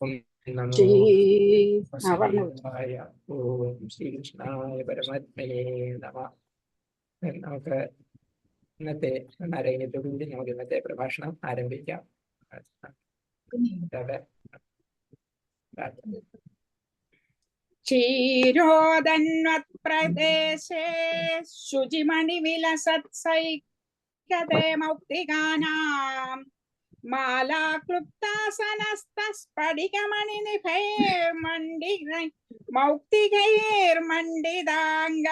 ഓം നമോ ശ്രീ ആ പറഞ്ഞു വാസുദേവായ ഓം ശ്രീകൃഷ്ണായ പരമാത്മനേ നമ നമുക്ക് ഇന്നത്തെ നാരായണത്തോടുകൂടി നമുക്ക് ഇന്നത്തെ പ്രഭാഷണം ആരംഭിക്കാം. അതെ. ക്ഷീരോദന്വത്പ്രദേശേ மாலா கிருப்தாசனஸ்திகமணி நிகைர்மண்டிகை மௌக்திகைர்மண்டிதாங்க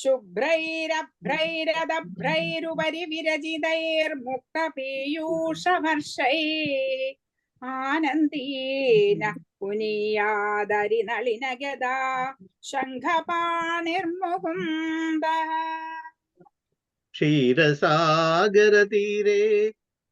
शुभ्रैरभ्रैरदभ्रैरुपरि विरजितैर्मुक्तपीयूषवर्षै आनन्दीन पुनीयादरिनलिनगदा शङ्खपाणिर्मुकुन्द क्षीरसागरतीरे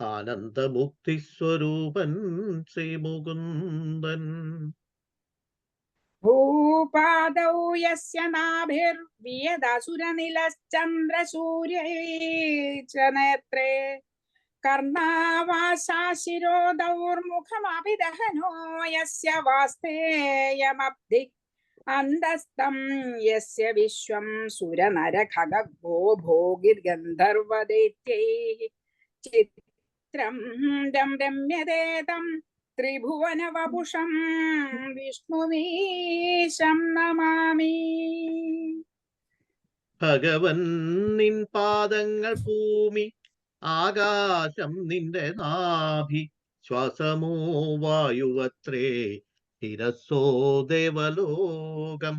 ആനന്ദമുക്തി സ്വരൂപൻ ശ്രീമുകുന്ദൻ. ഭൂപാദൗ യസ്യ നാഭിർവിയദസുരനിലശ്ചന്ദ്രസൂര്യൈ ച നേത്രേ കർണാവാസാശിരോദൗർമുഖമഭിദഹനോ യസ്യ വാസ്തേയമബ്ധി അന്തസ്തം യസ്യ വിശ്വം സുരനരഖഗോ ഭോഗിർഗന്ധർവദൈത്യൈ ചിത്രം രം രമ്യതേതം ത്രിഭുവനവപുഷം വിഷ്ണുവീശം നമാമി. ഭഗവൻ നിൻ പാദങ്ങൾ ഭൂമി ആകാശം നിന്റെ നാഭി ശ്വാസമോ വായുവത്രേ ശിരസോ ദേവലോകം.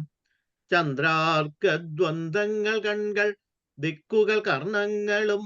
ചന്ദ്രാർക്കദ്വന്ദ്ങ്ങൾ കൺകൾ ദിക്കുകൾ കർണങ്ങളും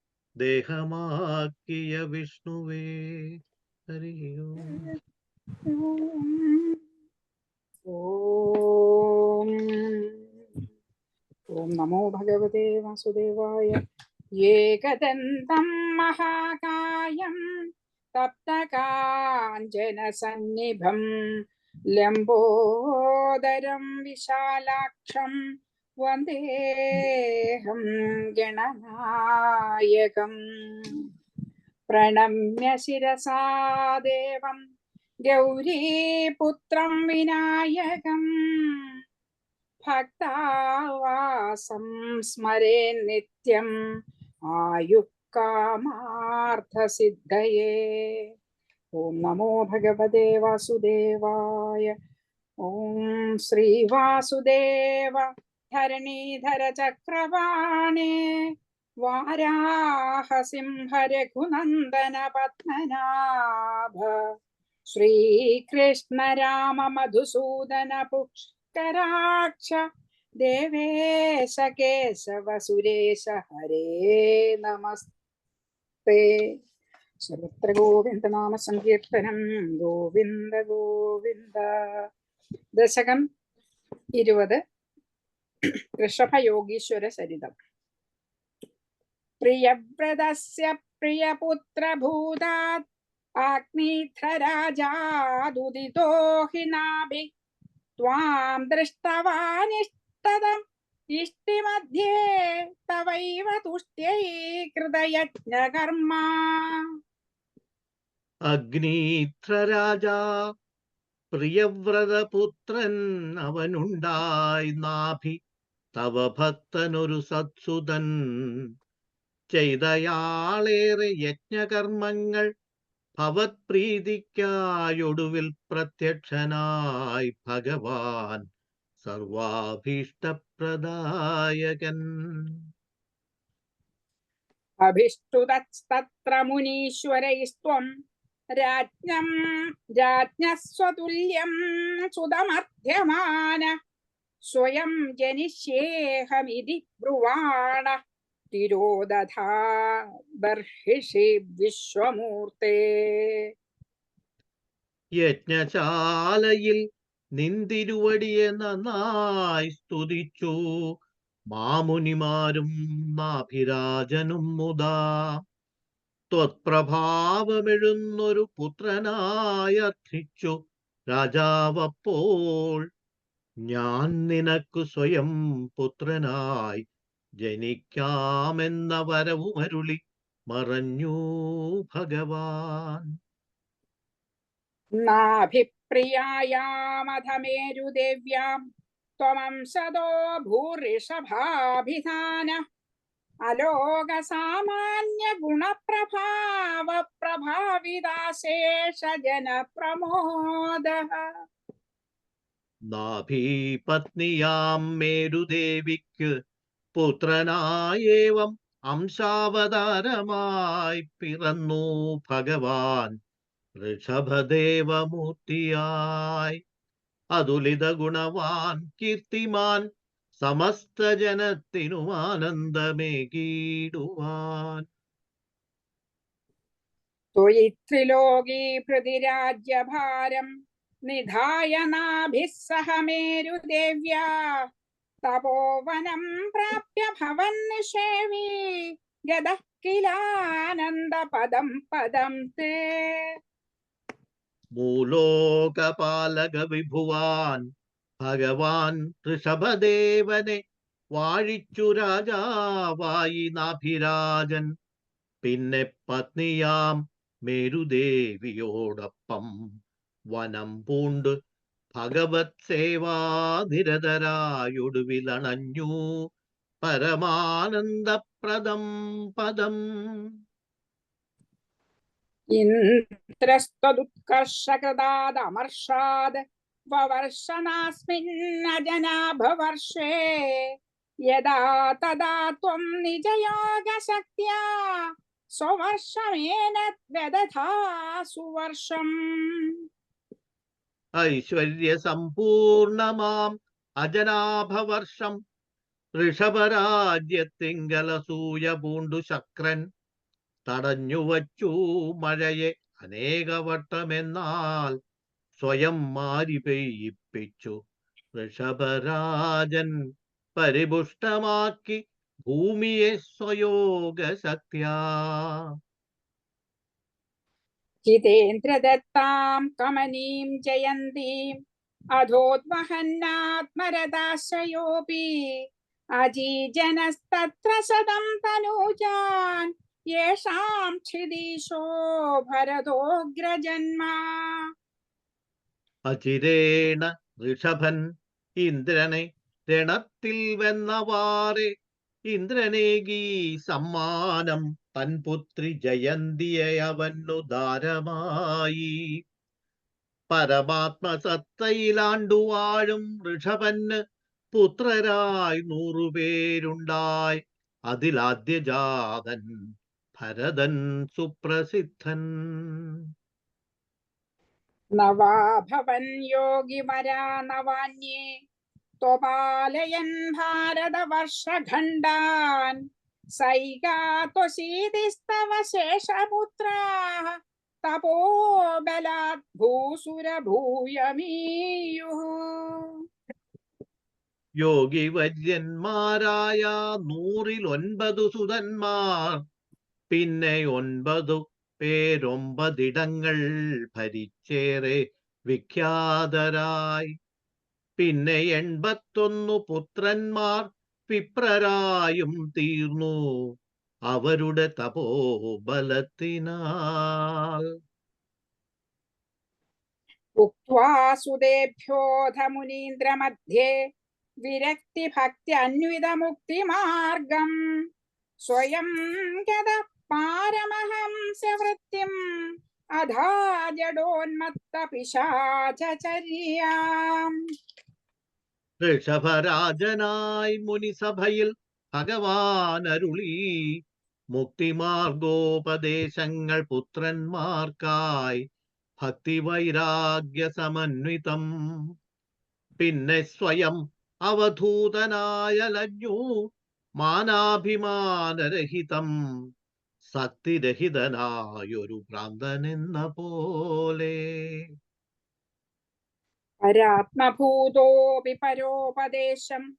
ദേഹമാക്കിയ വിഷ്ണുവേ ഹരിയോ ഓം ഓം നമോ ഭഗവതേ വാസുദേവായ ഏകദന്തം മഹാകായം തപ്തകാഞ്ചനസന്നിഭം ലംബോദരം വിശാലാക്ഷം वन्देऽहं गणनायकम् प्रणम्य शिरसा देवं गौरीपुत्रं विनायकम् भक्तावासं स्मरे नित्यम् आयुः कामार्थसिद्धये ॐ नमो भगवते वासुदेवाय ॐ श्रीवासुदेव ധരണീധര ചക്രവാണേ വാരാഹസിംഹ രഘുനന്ദന പത്മനാഭ ശ്രീകൃഷ്ണ രാമ മധുസൂദന പുഷ്കരാക്ഷ ദേവേശ കേശവ സുരേശ ഹരേ നമസ്തേ. സർവത്ര ഗോവിന്ദ നാമ സങ്കീർത്തനം ഗോവിന്ദ ഗോവിന്ദ. ദശകം ഇരുപത്. ഋഷഭ യോഗീശ്വര സരിതം പ്രിയവ്രതസ്യ പ്രിയപുത്രഭൂതാത് ആഗ്നീധരാജാദുദിതോ ഹി നാഭി ത്വാം ദൃഷ്ടവാനിഷ്ടതം ഇഷ്ടിമധ്യേ തവൈവ തുഷ്ട്യൈകൃതയജ്ഞകർമ്മ അഗ്നീത്രരാജാ പ്രിയവ്രതപുത്രൻ അവനുണ്ടായി നാഭി തവ ഭക്തനൊരു സത്സുതൻ ചെയ്തയാളേറെ യജ്ഞകർമ്മങ്ങൾ ഭവത്പ്രീതിക്കായൊടുവിൽ പ്രത്യക്ഷനായി ഭഗവാൻ സർവാഭീഷ്ടപ്രദായകൻ. അഭിഷ്ടുതസ്തത്ര മുനീശ്വരൈസ്ത്വം രാജ്ഞം രാജ്ഞസ്വതുല്യം സുതമർദ്ധ്യമാന സ്വയം ജനിഷ്യേഹമിതി ബ്രുവാണ യജ്ഞശാലയിൽ നിന്തിരുവടിയെ നന്നായി സ്തുതിച്ചു. മാമുനിമാരും നാഭിരാജനും മുതാ. ത്വത്പ്രഭാവമെഴുന്നൊരു പുത്രനായർച്ചു രാജാവപ്പോൾ ഞാൻ നിനക്കു സ്വയം പുത്രനായി ജനിക്കാമെന്ന വരവുമരുളി മറഞ്ഞു ഭഗവാൻ. നാഭിപ്രിയായാമധമേരുദേവ്യാം ത്വമംസദോ ഭൂരിഷഭാഭിധാന അലോക സാമാന്യ ഗുണപ്രഭാവ പ്രഭാവിതാശേഷ ജനപ്രമോദ നാഭീപത്നിയാം മേരുദേവിക്ക് പുത്രനായേവം അംശാവതാരമായി പിറന്നു ഭഗവാൻ ഋഷഭദേവമൂർത്തിയായി. അതുലിത ഗുണവാൻ കീർത്തിമാൻ സമസ്ത ജനത്തിനും ആനന്ദമേകീടുവാൻ. തൊഴിത്രിലോകീ പ്രതിരാജ്യഭാരം निधाय नाभिः सह मेरुदेव्या तपोवनं प्राप्य भवन्निषेवी गदः किलानन्दपदं पदं ते മൂലോകപാലക വിഭുവാൻ ഭഗവാൻ ഋഷഭദേവനെ വാഴിച്ചു രാജാവായി നാഭിരാജൻ പിന്നെ പത്നിയാം മേരുദേവിയോടൊപ്പം വനം പൂണ്ട് ഭഗവത് സേവാനിരതരായൊടുവിലണഞ്ഞു പരമാനന്ദപ്രദം പദം. ഇന്ദ്രസ്തുത്കർഷകൃതാദമർഷാദ് വവർഷണാസ്മിന്നജനാഭവർഷേ യഥാ തദാ ത്വം നിജയോഗശക്തിയാ സ്വവർഷമേന വ്യദധാ സുവർഷം. ഐശ്വര്യസമ്പൂർണമാം അജനാഭവർഷം. ഋഷഭരാജ്യത്തിങ്കലസൂയ പൂണ്ടു ശക്രൻ തടഞ്ഞുവച്ചു മഴയെ അനേകവട്ടമെന്നാൽ സ്വയം മാരി പെയ്യിപ്പിച്ചു. ഋഷഭരാജൻ പരിപുഷ്ടമാക്കി ഭൂമിയെ സ്വയോഗശക്ത്യാ. जितेन्द्रदत्तां कमनीं जयन्तीम् अधोद्वहन्नात्मरदाश्रयोऽपि अजीजनस्तत्र सदं तनूजान् येषां छिदीशो भरतोऽग्रजन्मा അചിരേണ ഋഷഭൻ ഇന്ദ്രനെ രണത്തിൽ വെന്നവാറെ ഇന്ദ്രനേകി സമ്മാനം തൻപുത്രി ജയന്തിയെ അവനുദാരമായി പരമാത്മസത്തയിലാണ്ടു വാഴും ഋഷഭന് പുത്രരായി നൂറുപേരുണ്ടായി. അതിലാദ്യജാതൻ ഭരതൻ സുപ്രസിദ്ധൻ. നവാഭവൻ യോഗി വരാ നവാന്യേ. त्वपालयन् भारतवर्षखण्डान् सैगात्वशीतिस्तव शेषपुत्राः तपोबलात् भूसुरभूयमीयुः യോഗി വര്യന്മാരായ നൂറിൽ ഒൻപതു സുതന്മാർ പിന്നെ ഒൻപതു പേരൊമ്പതിടങ്ങൾ ഭരിച്ചേറെ വിഖ്യാതരായി പിന്നെ എൺപത്തൊന്നു പുത്രന്മാർ വിപ്രരായും തീർന്നു അവരുടെ തപോബലത്തിനാൽ. ഉക്വാസുദേഭ്യോധ വിരക്തി ഭക്തി അന്വിത മുക്തി മാർഗം. സ്വയം ഗത പാരമഹംസവൃത്തിം അധാ ജഡോന്മത്ത പിശാചര്യാം ഋഷഭരാജനായി മുനിസഭയിൽ ഭഗവാൻ അരുളി മുക്തിമാർഗോപദേശങ്ങൾ പുത്രന്മാർക്കായി ഭക്തി വൈരാഗ്യ സമന്വിതം പിന്നെ സ്വയം അവധൂതനായ ലജ്ഞു മാനാഭിമാനരഹിതം. സക്തിരഹിതനായൊരു ഭ്രാന്തനെന്ന പോലെ. പരാത്മഭൂതോപി പരോപദേശം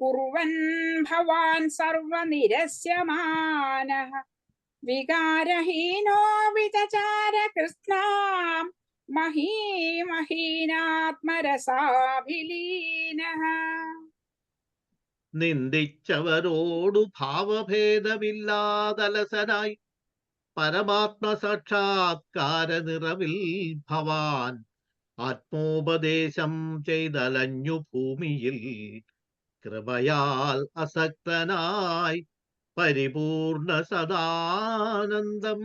കുറുവൻ ഭവാൻ സർവനിരസ്യമാന. വികാരഹീനോ വിതചാര കൃഷ്ണാം. നിന്ദിച്ചവരോടു ഭാവഭേദമില്ലാതലസനായി. പരമാത്മ സാക്ഷാത്കാര നിറവിൽ ഭവാൻ ആത്മോപദേശം ചെയ്തലഞ്ഞു ഭൂമിയിൽ. കൃപയാൽ അസക്തനായി പരിപൂർണ സദാനന്ദം.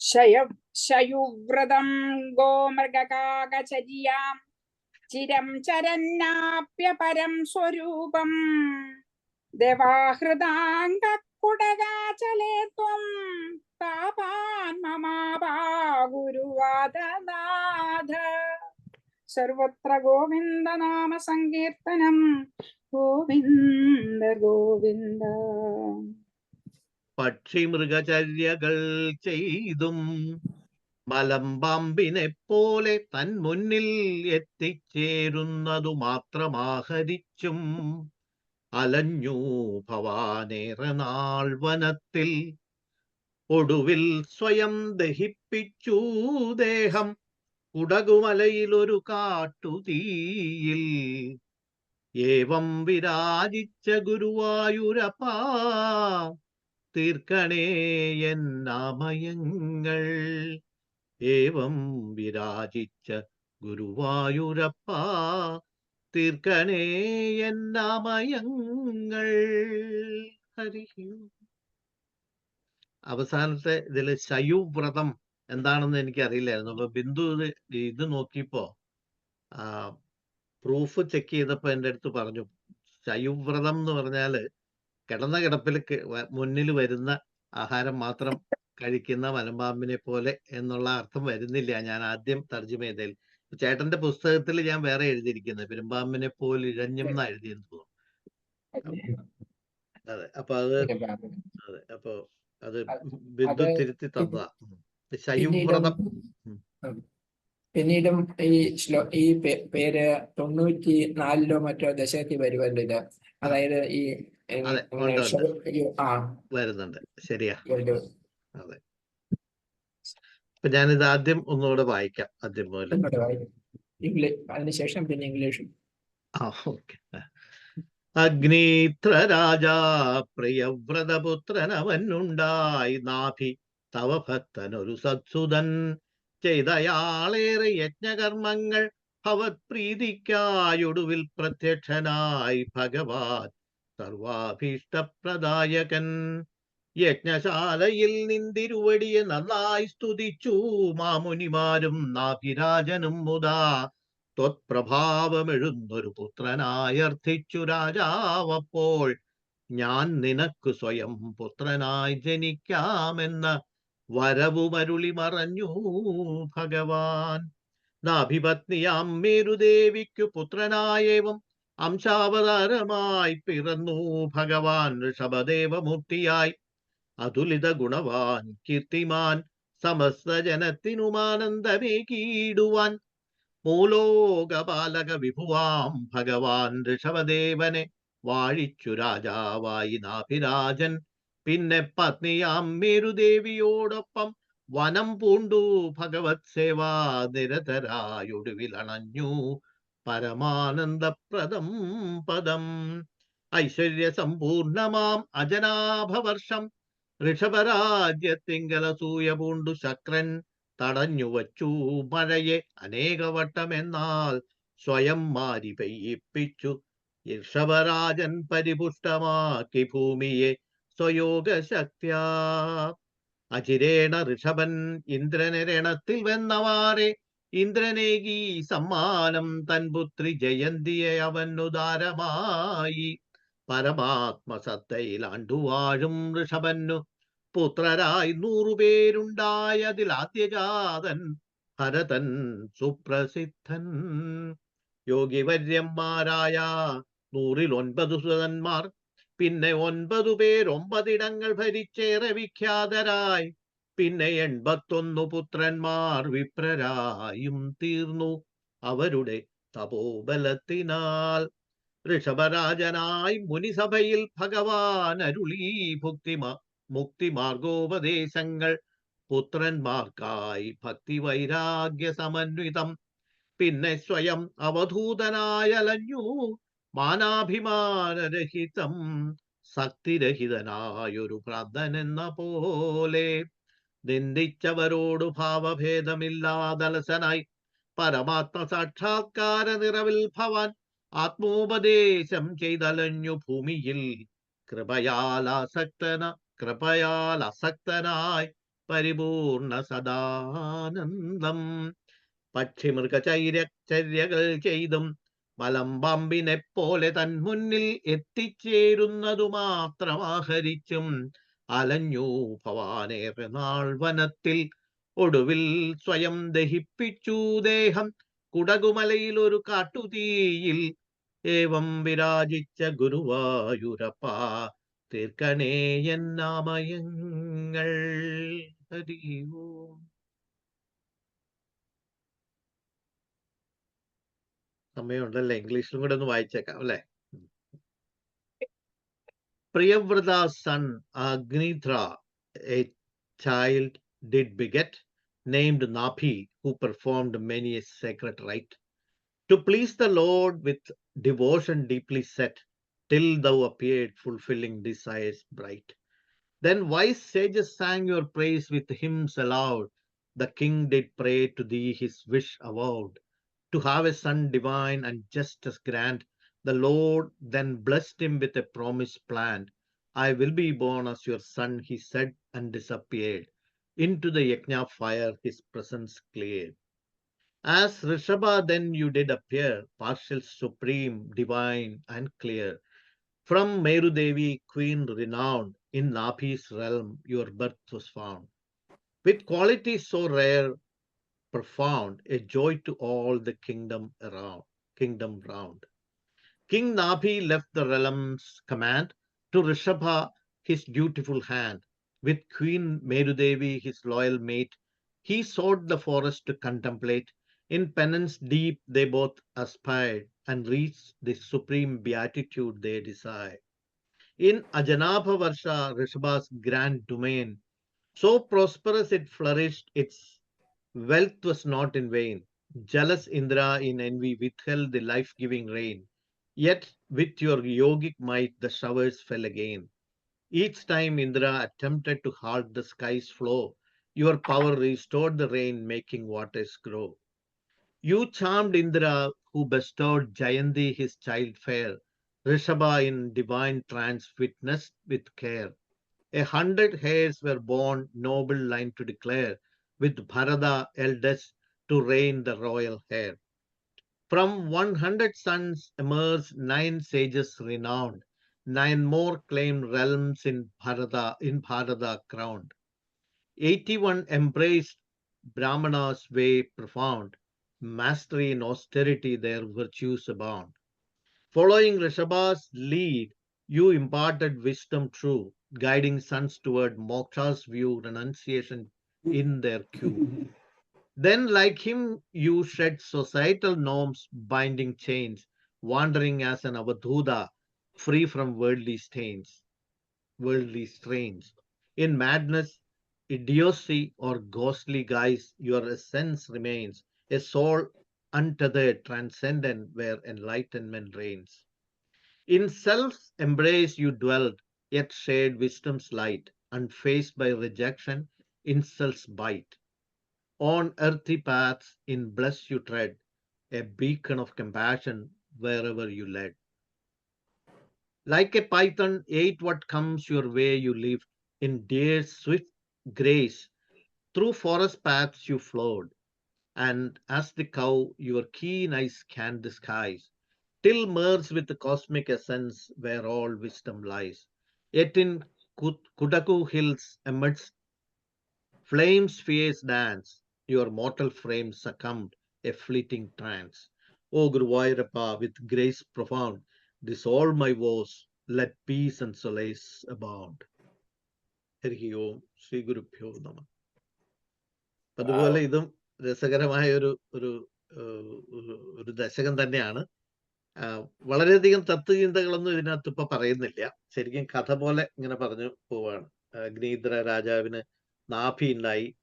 ശയ ശയുവ്രതം ഗോമൃഗകാകചര്യാം ചിരം ചരന്നാപ്യപരം സ്വരൂപം. ദേവാഹൃദാംഗക്കുടകാചലേ ത്വം താപാൻ മമാപാഗുരുവാദനാഥ. സർവത്ര ഗോവിന്ദ നാമ സങ്കീർത്തനം ഗോവിന്ദ ഗോവിന്ദ. പക്ഷി മൃഗചര്യകൾ ചെയ്തും മലമ്പാമ്പിനെ പോലെ തൻ മുന്നിൽ എത്തിച്ചേരുന്നതു മാത്രമാഹരിച്ചും അലഞ്ഞു ഭവാനേറെ നാൾ വനത്തിൽ. ഒടുവിൽ സ്വയം ദഹിപ്പിച്ചു ദേഹം. കുടകുമലയിലൊരു കാട്ടുതീയിൽ. ഏവം വിരാജിച്ച ഗുരുവായൂരപ്പാ. തീർക്കണേ എന്നാമയങ്ങൾ ഏവം വിരാജിച്ച ഗുരുവായൂരപ്പ. തീർക്കണേ എന്നാമയങ്ങൾ ഹരി അവസാനത്തെ ഇതിൽ ശയുവ്രതം എന്താണെന്ന് എനിക്ക് അറിയില്ലായിരുന്നു അപ്പൊ ബിന്ദു ഇത് ഇത് നോക്കിയപ്പോ പ്രൂഫ് ചെക്ക് ചെയ്തപ്പോ എന്റെ അടുത്ത് പറഞ്ഞു ശയുവ്രതം എന്ന് പറഞ്ഞാൽ കിടന്ന കിടപ്പിൽ മുന്നിൽ വരുന്ന ആഹാരം മാത്രം കഴിക്കുന്ന മലമ്പാമ്പിനെ പോലെ എന്നുള്ള അർത്ഥം വരുന്നില്ല. ഞാൻ ആദ്യം തർജമ ചെയ്തതിൽ. ചേട്ടന്റെ പുസ്തകത്തിൽ ഞാൻ വേറെ എഴുതിയിരിക്കുന്നത് പെരുമ്പാമ്പിനെ പോലെ ഇഴഞ്ഞും എന്നാ എഴുതിയെന്ന് തോന്നുന്നു. അതെ അപ്പൊ അത് അതെ അപ്പൊ അത് ബിന്ദു തിരുത്തി തന്നതാ. പിന്നീടും ഈ ശ്ലോ ഈ പേര് തൊണ്ണൂറ്റി നാലിലോ മറ്റോ ദശകത്തിൽ വരുമല്ലോ ഇത് അതായത് ഈ- ആ. വരുന്നുണ്ട്. ശരിയാ. അതെ. അപ്പൊ ഞാനിത് ആദ്യം ഒന്നുകൂടെ വായിക്കാം ആദ്യം മുതൽ അതിനുശേഷം പിന്നെ ഇംഗ്ലീഷും. ആ ഓക്കെ. അഗ്നീത്ര രാജാ പ്രിയവ്രതപുത്രനവനുണ്ടായി. നാഭി തവ ഭക്തനൊരു സത്സുതൻ ചെയ്തയാളേറെ യജ്ഞകർമ്മങ്ങൾ ഭവത് പ്രീതിക്കായൊടുവിൽ പ്രത്യക്ഷനായി ഭഗവാൻ സർവാഭീഷ്ടപ്രദായകൻ. യജ്ഞശാലയിൽ നിന്തിരുവടിയെ നന്നായി സ്തുതിച്ചു. മാമുനിമാരും നാഭിരാജനും മുതാ. ത്വത്പ്രഭാവമെഴുന്നൊരു പുത്രനായർത്ഥിച്ചു രാജാവപ്പോൾ. ഞാൻ നിനക്ക് സ്വയം പുത്രനായി ജനിക്കാമെന്ന വരവുമരുളി മറഞ്ഞു ഭഗവാൻ. നാഭിപത്നിയാം മേരുദേവിക്കു പുത്രനായവും അംശാവതാരമായി പിറന്നു ഭഗവാൻ ഋഷഭദേവമൂർത്തിയായി. അതുലിത ഗുണവാൻ കീർത്തിമാൻ സമസ്ത ജനത്തിനുമാനന്ദമേകീടുവാൻ മൂലോകപാലക വിഭുവാം ഭഗവാൻ ഋഷഭദേവനെ വാഴിച്ചു രാജാവായി നാഭിരാജൻ. പിന്നെ പത്നിയാം മേരുദേവിയോടൊപ്പം വനം പൂണ്ടു ഭഗവത് സേവാ നിരതരായൊടുവിൽ അണഞ്ഞു പരമാനന്ദപ്രദം പദം. ഐശ്വര്യ സമ്പൂർണമാം അജനാഭവർഷം. ഋഷഭരാജ്യത്തിങ്കല സൂയ പൂണ്ടു ശക്രൻ തടഞ്ഞു വച്ചു. മഴയെ അനേകവട്ടമെന്നാൽ സ്വയം മാരി പെയ്യിപ്പിച്ചു. ഋഷഭരാജൻ പരിപുഷ്ടമാക്കി ഭൂമിയെ സ്വയോഗശക്ത്യാ. അചിരേണ ഋഷഭൻ ഇന്ദ്രനെ രണത്തിൽ വെന്നവാറെ. ഇന്ദ്രനേകി സമ്മാനം തൻ പുത്രി ജയന്തിയെ അവനുദാരമായി. പരമാത്മസത്തയിൽ ആണ്ടുവാഴും ഋഷഭന്നു പുത്രരായി നൂറുപേരുണ്ടായതിൽ ആദ്യജാതൻ ഭരതൻ സുപ്രസിദ്ധൻ. യോഗിവര്യന്മാരായ നൂറിൽ ഒൻപത് സുതന്മാർ പിന്നെ ഒൻപതു പേർ ഒമ്പതിടങ്ങൾ ഭരിച്ചേറെ വിഖ്യാതരായി പിന്നെ എൺപത്തൊന്നു പുത്രന്മാർ വിപ്രരായും തീർന്നു അവരുടെ തപോബലത്തിനാൽ. ഋഷഭരാജനായി മുനിസഭയിൽ ഭഗവാൻ അരുളീ ഭുക്തിമാ മുക്തിമാർഗോപദേശങ്ങൾ. പുത്രന്മാർക്കായി ഭക്തി വൈരാഗ്യ സമന്വിതം പിന്നെ സ്വയം അവധൂതനായലഞ്ഞു. മാനാഭിമാനരഹിതം. ശക്തിരഹിതനായൊരു പ്രാർത്ഥനെന്ന പോലെ. നിന്ദിച്ചവരോട് ഭാവഭേദമില്ലാതലസനായി. പരമാത്മ സാക്ഷാത്കാര നിറവിൽ ഭവാൻ ആത്മോപദേശം ചെയ്തലഞ്ഞു ഭൂമിയിൽ. കൃപയാൽ ആസക്തന കൃപയാൽ അസക്തനായി പരിപൂർണ സദാനന്ദം. പക്ഷിമൃഗചൈരചര്യകൾ ചെയ്തും മലമ്പമ്പിനെ പോലെ തൻ മുന്നിൽ എത്തിച്ചേരുന്നതു മാത്രമാഹരിച്ചും അലഞ്ഞു ഭവാനേറെ നാൾ വനത്തിൽ ഒടുവിൽ സ്വയം ദഹിപ്പിച്ചു ദേഹം. കുടകുമലയിൽ ഒരു കാട്ടുതീയിൽ ഏവം വിരാജിച്ച ഗുരുവായൂരപ്പ. തീർക്കണേ എന്നാമയങ്ങൾ ഹരി ഓം സമയമുണ്ടല്ലേ ഇംഗ്ലീഷിലും കൂടെ ഒന്ന് വായിച്ചേക്കാം അല്ലെ Priyavrata's son Agnitra, a child did beget, named Napi, who performed many a sacred rite. To please the Lord with devotion deeply set, till thou appeared, fulfilling desires bright. Then wise sages sang your praise with hymns aloud. The king did pray to thee his wish avowed, to have a son divine and just as grand. The Lord then blessed him with a promise planned. I will be born as your son, he said, and disappeared. Into the yajna fire his presence cleared. As Rishabha then you did appear, partial, supreme, divine, and clear. From Meru Devi, queen renowned, in Napi's realm your birth was found. With qualities so rare, profound, a joy to all the kingdom around, kingdom round. King Napi left the realm's command to Rishabha his dutiful hand. With Queen Merudevi, his loyal mate, he sought the forest to contemplate. In penance deep they both aspired and reached the supreme beatitude they desire. In Ajanabha Varsha, Rishabha's grand domain, so prosperous it flourished, its wealth was not in vain. Jealous Indra in envy withheld the life-giving rain. Yet with your yogic might the showers fell again. Each time Indra attempted to halt the sky's flow, your power restored the rain, making waters grow. You charmed Indra, who bestowed Jayanti his child fair. Rishabha in divine trance witnessed with care. A hundred heirs were born, noble line to declare, with Bharata eldest to reign the royal hair. From one hundred sons emerged nine sages renowned. Nine more claimed realms in Bharata, in Bharata crowned. Eighty-one embraced Brahmana's way profound. Mastery in austerity their virtues abound. Following Rishabha's lead, you imparted wisdom true, guiding sons toward moksha's view, renunciation in their queue. Then, like him, you shed societal norms, binding chains, wandering as an avadhuta, free from worldly stains, worldly strains. In madness, idiocy, or ghostly guise, your essence remains, a soul untethered, transcendent, where enlightenment reigns. In self's embrace you dwelled, yet shared wisdom's light, unfazed by rejection, insult's bite. On earthly paths in bliss you tread, a beacon of compassion wherever you led. Like a python, ate what comes your way you lived, in deer swift grace, through forest paths you flowed and as the cow, your keen eyes can disguise, till merged with the cosmic essence where all wisdom lies. Yet in Kud- Kudaku hills amidst flames fierce dance, your mortal frame succumbed a fleeting trance. O Guruvayurappa, with grace profound, dissolve my woes, let peace and solace abound. Hari ഓം ശ്രീ ഗുരുഭ്യോ നമ അതുപോലെ ഇതും രസകരമായ ഒരു ഒരു ഒരു- ദശകം തന്നെയാണ്. വളരെയധികം തത്വചിന്തകളൊന്നും ഇതിനകത്ത് ഇപ്പൊ പറയുന്നില്ല. ശരിക്കും കഥ പോലെ ഇങ്ങനെ പറഞ്ഞു പോവാണ്. അഗ്നീദ്ര രാജാവിന് നാഭി ഉണ്ടായി.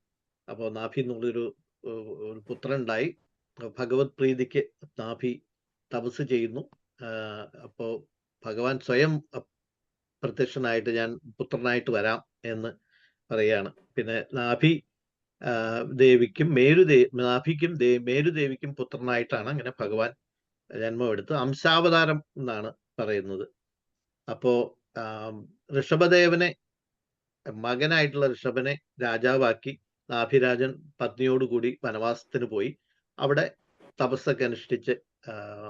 അപ്പോൾ നാഭി എന്നുള്ളൊരു ഒരു പുത്രൻ ഉണ്ടായി ഭഗവത് പ്രീതിക്ക് നാഭി തപസ് ചെയ്യുന്നു. അപ്പോൾ അപ്പോ ഭഗവാൻ സ്വയം പ്രത്യക്ഷനായിട്ട് ഞാൻ പുത്രനായിട്ട് വരാം എന്ന് പറയാണ് പിന്നെ നാഭി ദേവിക്കും മേരുദേ നാഭിക്കും ദേ മേരുദേവിക്കും പുത്രനായിട്ടാണ് അങ്ങനെ ഭഗവാൻ ജന്മമെടുത്ത് അംശാവതാരം എന്നാണ് പറയുന്നത്. അപ്പോ ഋഷഭദേവനെ മകനായിട്ടുള്ള ഋഷഭനെ രാജാവാക്കി നാഭിരാജൻ പത്നിയോടുകൂടി വനവാസത്തിന് പോയി. അവിടെ തപസ്സൊക്കെ അനുഷ്ഠിച്ച്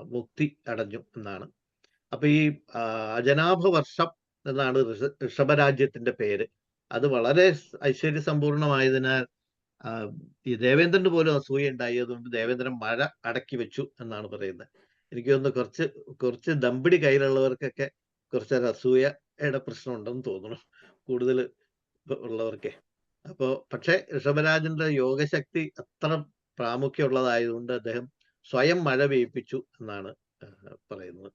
മുക്തി അടഞ്ഞു എന്നാണ്. അപ്പൊ ഈ അജനാഭ വർഷം എന്നാണ് ഋഷ- ഋഷഭരാജ്യത്തിന്റെ പേര്. അത് വളരെ ഐശ്വര്യ സമ്പൂർണമായതിനാൽ ആ, ഈ ദേവേന്ദ്രന് പോലും അസൂയ ഉണ്ടായി. അതുകൊണ്ട് ദേവേന്ദ്രൻ മഴ അടക്കി വെച്ചു എന്നാണ് പറയുന്നത്. എനിക്ക് തോന്നുന്നു കുറച്ച് കുറച്ച് ദമ്പിടി കയ്യിലുള്ളവർക്കൊക്കെ കുറച്ചൊരു അസൂയയുടെ പ്രശ്നം ഉണ്ടെന്ന് തോന്നുന്നു. കൂടുതൽ ഉള്ളവർക്കെ. അപ്പോ പക്ഷെ ഋഷഭരാജന്റെ യോഗശക്തി അത്ര പ്രാമുഖ്യമുള്ളതായതുകൊണ്ട് അദ്ദേഹം സ്വയം മഴ പെയ്യിപ്പിച്ചു എന്നാണ് പറയുന്നത്.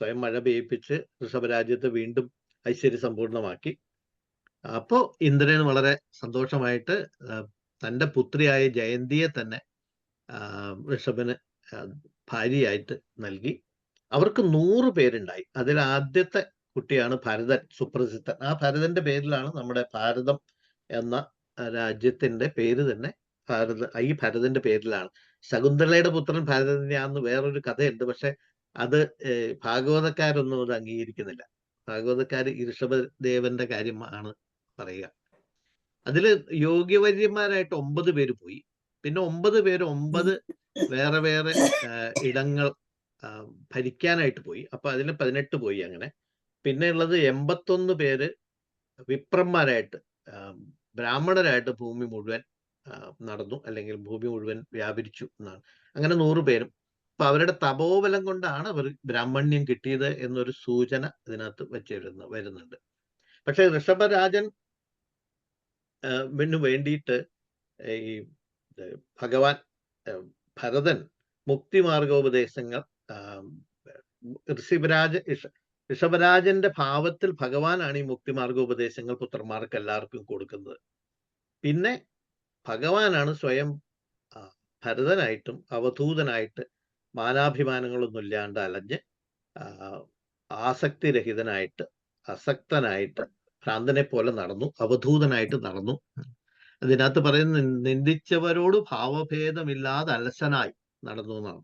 സ്വയം മഴ പെയ്യിപ്പിച്ച് ഋഷഭരാജ്യത്തെ വീണ്ടും ഐശ്വര്യ സമ്പൂർണമാക്കി അപ്പോ ഇന്ദ്രൻ വളരെ സന്തോഷമായിട്ട് ആ, തന്റെ പുത്രിയായ ജയന്തിയെ തന്നെ ഋഷഭന് ഭാര്യയായിട്ട് നൽകി. അവർക്ക് നൂറ് പേരുണ്ടായി. അതിൽ ആദ്യത്തെ കുട്ടിയാണ് ഭരതൻ സുപ്രസിദ്ധൻ. ആ ഭരതന്റെ പേരിലാണ് നമ്മുടെ ഭാരതം എന്ന രാജ്യത്തിന്റെ പേര് തന്നെ ഭാരത ഈ ഭരതന്റെ പേരിലാണ്. ശകുന്തളയുടെ പുത്രൻ ഭരതന്യാന്ന് വേറൊരു കഥയുണ്ട്. പക്ഷെ അത് ഭാഗവതക്കാരൊന്നും അത് അംഗീകരിക്കുന്നില്ല. ഭാഗവതക്കാർ ഋഷഭദേവന്റെ കാര്യമാണ് പറയുക. അതിൽ യോഗ്യവര്യന്മാരായിട്ട് ഒമ്പത് പേര് പോയി. പിന്നെ ഒമ്പത് പേര് ഒമ്പത് വേറെ വേറെ ഇടങ്ങൾ ഭരിക്കാനായിട്ട് പോയി. അപ്പൊ അതിൽ പതിനെട്ട് പോയി അങ്ങനെ. പിന്നെ ഉള്ളത് എൺപത്തൊന്ന് പേര് വിപ്രന്മാരായിട്ട് ബ്രാഹ്മണരായിട്ട് ഭൂമി മുഴുവൻ നടന്നു. അല്ലെങ്കിൽ ഭൂമി മുഴുവൻ വ്യാപരിച്ചു എന്നാണ്. അങ്ങനെ നൂറ് പേരും. അപ്പൊ അവരുടെ തപോബലം കൊണ്ടാണ് അവർ ബ്രാഹ്മണ്യം കിട്ടിയത് എന്നൊരു സൂചന ഇതിനകത്ത് വെച്ചിരുന്നു വരുന്നുണ്ട്. പക്ഷെ ഋഷഭരാജൻ വേണ്ടിയിട്ട് ഈ ഭഗവാൻ ഭരതൻ മുക്തിമാർഗോപദേശങ്ങൾ മാർഗോപദേശങ്ങൾ ഋഷിവരാജ ഋഷ- ഋഷഭരാജന്റെ ഭാവത്തിൽ ഭഗവാനാണ് ഈ മുക്തിമാർഗോപദേശങ്ങൾ പുത്രന്മാർക്ക് എല്ലാവർക്കും കൊടുക്കുന്നത്. പിന്നെ ഭഗവാനാണ് സ്വയം ഭരതനായിട്ടും അവധൂതനായിട്ട് മാനാഭിമാനങ്ങളൊന്നും ഇല്ലാണ്ട് അലഞ്ഞ് ആസക്തിരഹിതനായിട്ട് അസക്തനായിട്ട് ഭ്രാന്തനെ പോലെ നടന്നു അവധൂതനായിട്ട് നടന്നു. അതിനകത്ത് പറയുന്ന നിന്ദിച്ചവരോട് ഭാവഭേദമില്ലാതെ അലസനായി നടന്നു എന്നാണ്.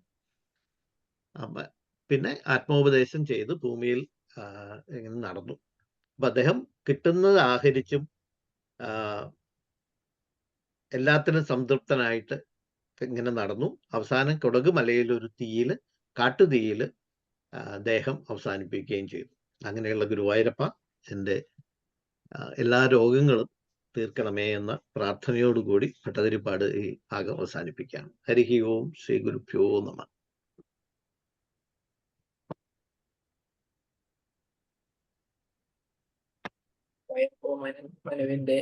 പിന്നെ ആത്മോപദേശം ചെയ്ത് ഭൂമിയിൽ ഇങ്ങനെ നടന്നു. അപ്പൊ അദ്ദേഹം കിട്ടുന്നത് ആഹരിച്ചും എല്ലാത്തിനും സംതൃപ്തനായിട്ട് ഇങ്ങനെ നടന്നു. അവസാനം കൊടക് മലയിൽ ഒരു തീയിൽ കാട്ടുതീയിൽ ആ, ദേഹം അവസാനിപ്പിക്കുകയും ചെയ്തു. അങ്ങനെയുള്ള ഗുരുവായൂരപ്പ എന്റെ എല്ലാ രോഗങ്ങളും തീർക്കണമേ എന്ന പ്രാർത്ഥനയോടുകൂടി ഭട്ടതിരിപ്പാട് ഈ ഭാഗം അവസാനിപ്പിക്കുകയാണ്. ഹരിഹി ഓം ശ്രീ ഗുരുഭ്യോ നമ. മനുവിന്റെ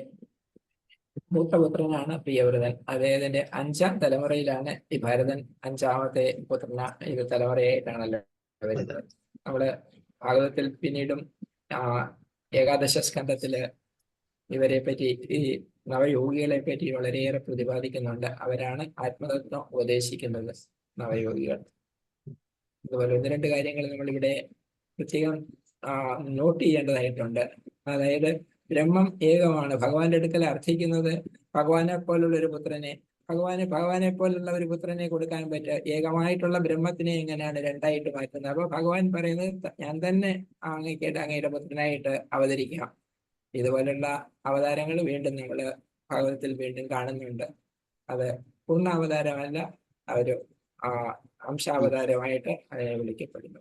മൂത്തപുത്രനാണ് പ്രിയവ്രതൻ. അദ്ദേഹത്തിന്റെ അഞ്ചാം തലമുറയിലാണ് ഈ ഭരതൻ അഞ്ചാമത്തെ പുത്രന ഇത് തലമുറയായിട്ടാണല്ലോ വരുന്നത്. നമ്മൾ ഭാഗവതത്തിൽ പിന്നീടും ആ ഏകാദശ സ്കന്ധത്തിൽ ഇവരെ പറ്റി ഈ നവയോഗികളെ പറ്റി വളരെയേറെ പ്രതിപാദിക്കുന്നുണ്ട്. അവരാണ് ആത്മതത്വം ഉപദേശിക്കുന്നത് നവയോഗികൾ. അതുപോലെ ഒന്ന് രണ്ട് കാര്യങ്ങൾ നമ്മളിവിടെ പ്രത്യേകം നോട്ട് ചെയ്യേണ്ടതായിട്ടുണ്ട്. അതായത് ബ്രഹ്മം ഏകമാണ്. ഭഗവാന്റെ അടുക്കൽ അർത്ഥിക്കുന്നത് ഭഗവാനെ പോലുള്ള ഒരു പുത്രനെ ഭഗവാന് ഭഗവാനെ പോലുള്ള ഒരു പുത്രനെ കൊടുക്കാൻ പറ്റുക ഏകമായിട്ടുള്ള ബ്രഹ്മത്തിനെ എങ്ങനെയാണ് രണ്ടായിട്ട് മാറ്റുന്നത്? അപ്പൊ ഭഗവാൻ പറയുന്നത് ഞാൻ തന്നെ അങ്ങേക്കേട്ട് അങ്ങയുടെ പുത്രനായിട്ട് അവതരിക്കാം. ഇതുപോലുള്ള അവതാരങ്ങൾ വീണ്ടും നമ്മൾ ഭഗവതത്തിൽ വീണ്ടും കാണുന്നുണ്ട്. അത് പൂർണാവതാരമല്ല ഒരു അംശാവതാരമായിട്ട് അതിനെ വിളിക്കപ്പെടുന്നു.